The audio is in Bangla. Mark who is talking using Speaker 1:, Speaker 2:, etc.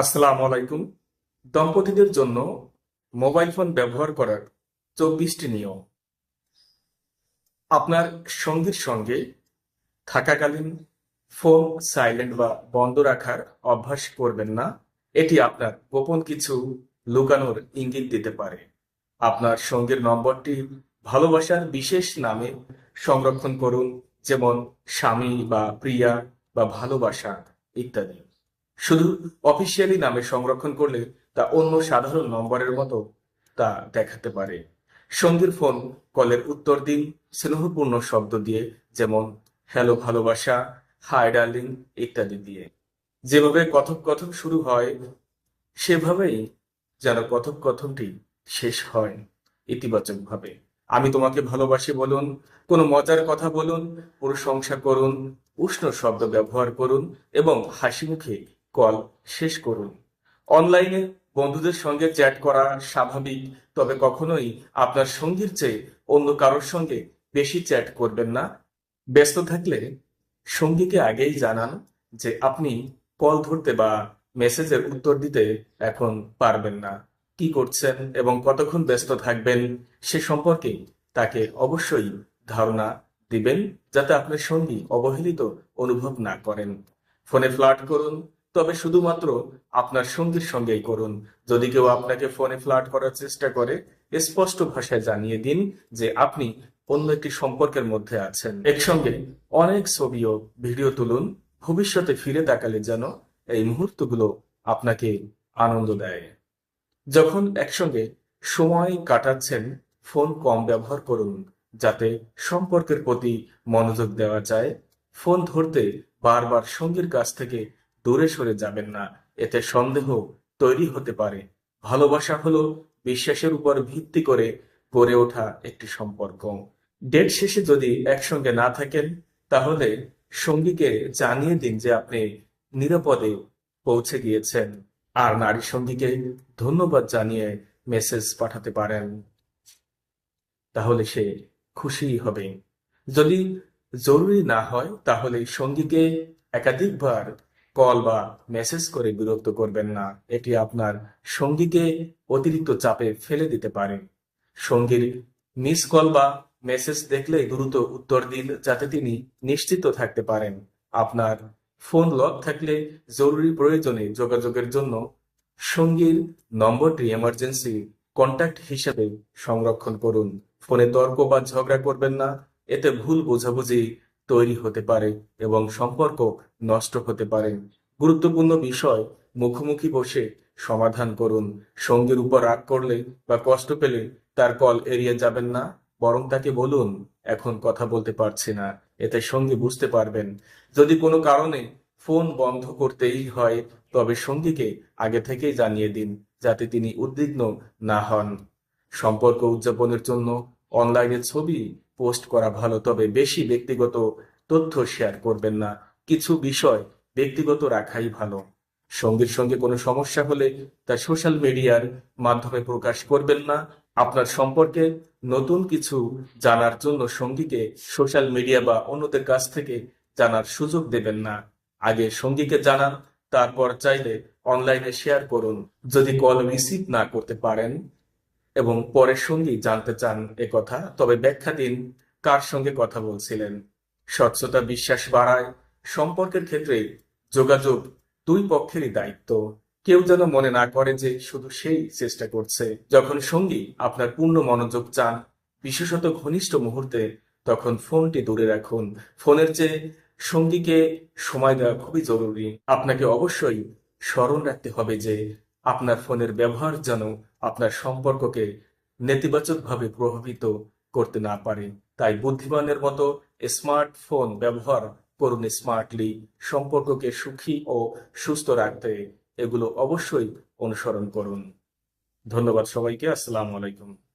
Speaker 1: আসসালামু আলাইকুম। দম্পতিদের জন্য মোবাইল ফোন ব্যবহার করার চব্বিশটি নিয়ম। আপনার সঙ্গীর সঙ্গে থাকাকালীন ফোন সাইলেন্ট বা বন্ধ রাখার অভ্যাস করবেন না। এটি আপনার গোপন কিছু লুকানোর ইঙ্গিত দিতে পারে। আপনার সঙ্গীর নম্বরটি ভালোবাসার বিশেষ নামে সংরক্ষণ করুন, যেমন স্বামী বা প্রিয়া বা ভালোবাসা ইত্যাদি। শুধু অফিসিয়ালি নামে সংরক্ষণ করলে তা অন্য সাধারণ নম্বরের মতো তা দেখাতে পারে। সঙ্গীর ফোন কলের উত্তর দিন, স্নেহপূর্ণ শব্দ দিয়ে, যেমন, হ্যালো, ভালোবাসা, হাই, ডার্লিং, ইত্যাদি দিয়ে। যেভাবে কথোপকথন শুরু হয়, সেভাবেই যেন কথোপকথনটি শেষ হয়, ইতিবাচকভাবে। আমি তোমাকে ভালোবাসি বলুন, কোনো মজার কথা বলুন, প্রশংসা করুন, উষ্ণ শব্দ ব্যবহার করুন এবং হাসি মুখে কল শেষ করুন। অনলাইনে বন্ধুদের সঙ্গে চ্যাট করা স্বাভাবিক, তবে কখনোই আপনার সঙ্গীর চেয়ে অন্য কারোর সঙ্গে বেশি চ্যাট করবেন না। ব্যস্ত থাকলে সঙ্গীকে আগেই জানান যে আপনি কল ধরতে বা মেসেজের উত্তর দিতে এখন পারবেন না। কি করছেন এবং কতক্ষণ ব্যস্ত থাকবেন সে সম্পর্কে তাকে অবশ্যই ধারণা দিবেন, যাতে আপনার সঙ্গী অবহেলিত অনুভব না করেন। ফোনে ফ্লার্ট করুন তবে শুধুমাত্র আপনার সঙ্গীর সঙ্গেই করুন। যদি কেউ আপনাকে ফোনে ফ্লার্ট করার চেষ্টা করে, স্পষ্ট ভাষায় জানিয়ে দিন যে আপনি অন্য একটি সম্পর্কের মধ্যে আছেন। একসঙ্গে অনেক ছবি ও ভিডিও তুলুন। ভবিষ্যতে ফিরে তাকালে যেন এই মুহূর্তগুলো আপনাকে আনন্দ দেয়। যখন একসঙ্গে সময় কাটাচ্ছেন, ফোন কম ব্যবহার করুন, যাতে সম্পর্কের প্রতি মনোযোগ দেওয়া যায়। ফোন ধরতে বারবার সঙ্গীর কাছ থেকে দূরে সরে যাবেন না। এতে সন্দেহ তৈরি হতে পারে। ভালোবাসা হলো বিশ্বাসের উপর ভিত্তি করে গড়ে ওঠা একটি সম্পর্ক। ডেট শেষে যদি একসঙ্গে না থাকেন, তাহলে সঙ্গীকে জানিয়ে দিন যে আপনি নিরাপদে পৌঁছে গিয়েছেন। আর নারী সঙ্গীকে ধন্যবাদ জানিয়ে মেসেজ পাঠাতে পারেন। তাহলে সে খুশি হবে। যদি জরুরি না হয়, তাহলে সঙ্গীকে একাধিকবার কল বা মেসেজ করে বিরক্ত করবেন না। এটি আপনার সঙ্গীকে অতিরিক্ত চাপে ফেলে দিতে পারে। সঙ্গীর মিস কল বা মেসেজ দেখলে দ্রুত উত্তর দিন যাতে তিনি নিশ্চিত থাকতে পারেন। আপনার ফোন লক থাকলে জরুরি প্রয়োজনে যোগাযোগের জন্য সঙ্গীর নম্বরটি এমার্জেন্সি কন্ট্যাক্ট হিসেবে সংরক্ষণ করুন। ফোনে তর্ক বা ঝগড়া করবেন না। এতে ভুল বোঝাবুঝি তৈরি হতে পারে এবং সম্পর্ক নষ্ট হতে পারে। গুরুত্বপূর্ণ বিষয়, মুখোমুখি বসে সমাধান করুন। সঙ্গীর উপর রাগ করলে বা কষ্ট পেলে তার কল এড়িয়ে যাবেন না, বরং তাকে বলুন, এখন কথা বলতে পারছি না। এতে সঙ্গী বুঝতে পারবেন। যদি কোনো কারণে ফোন বন্ধ করতেই হয়, তবে সঙ্গীকে আগে থেকেই জানিয়ে দিন, যাতে তিনি উদ্বিগ্ন না হন। সম্পর্ক উদযাপনের জন্য অনলাইনে ছবি পোস্ট করা ভালো, তবে বেশি ব্যক্তিগত তথ্য শেয়ার করবেন না। কিছু বিষয় ব্যক্তিগত রাখাই ভালো। সঙ্গীর সঙ্গে কোনো সমস্যা হলে তা সোশ্যাল মিডিয়ার মাধ্যমে প্রকাশ করবেন না। আপনার সম্পর্কে নতুন কিছু জানার জন্য সঙ্গীকে সোশ্যাল মিডিয়া বা অন্যদের কাছ থেকে জানার সুযোগ দেবেন না। আগে সঙ্গীকে জানান, তারপর চাইলে অনলাইনে শেয়ার করুন। যদি কল রিসিভ না করতে পারেন এবং পরের সঙ্গী জানতে চান কথা, তবে ব্যাখ্যা দিন কার সঙ্গে কথা বলছিলেন। স্বচ্ছতা বিশ্বাস বাড়ায়, সম্পর্কের ক্ষেত্রে যোগাযোগ দুই পক্ষেরই দায়িত্ব। কেউ যেন মনে না করে যে শুধু সেই চেষ্টা করছে। যখন সঙ্গী আপনার পূর্ণ মনোযোগ চান, বিশেষত ঘনিষ্ঠ মুহূর্তে, তখন ফোনটি দূরে রাখুন। ফোনের চেয়ে সঙ্গীকে সময় দেওয়া খুবই জরুরি। আপনাকে অবশ্যই স্মরণ রাখতে হবে যে আপনার ফোনের ব্যবহার যেন আপনার সম্পর্ককে নেতিবাচকভাবে প্রভাবিত করতে না পারে। তাই বুদ্ধিমানের মতো স্মার্টফোন ব্যবহার করুন স্মার্টলি। সম্পর্ককে সুখী ও সুস্থ রাখতে এগুলো অবশ্যই অনুসরণ করুন। ধন্যবাদ সবাইকে। আসসালামু আলাইকুম।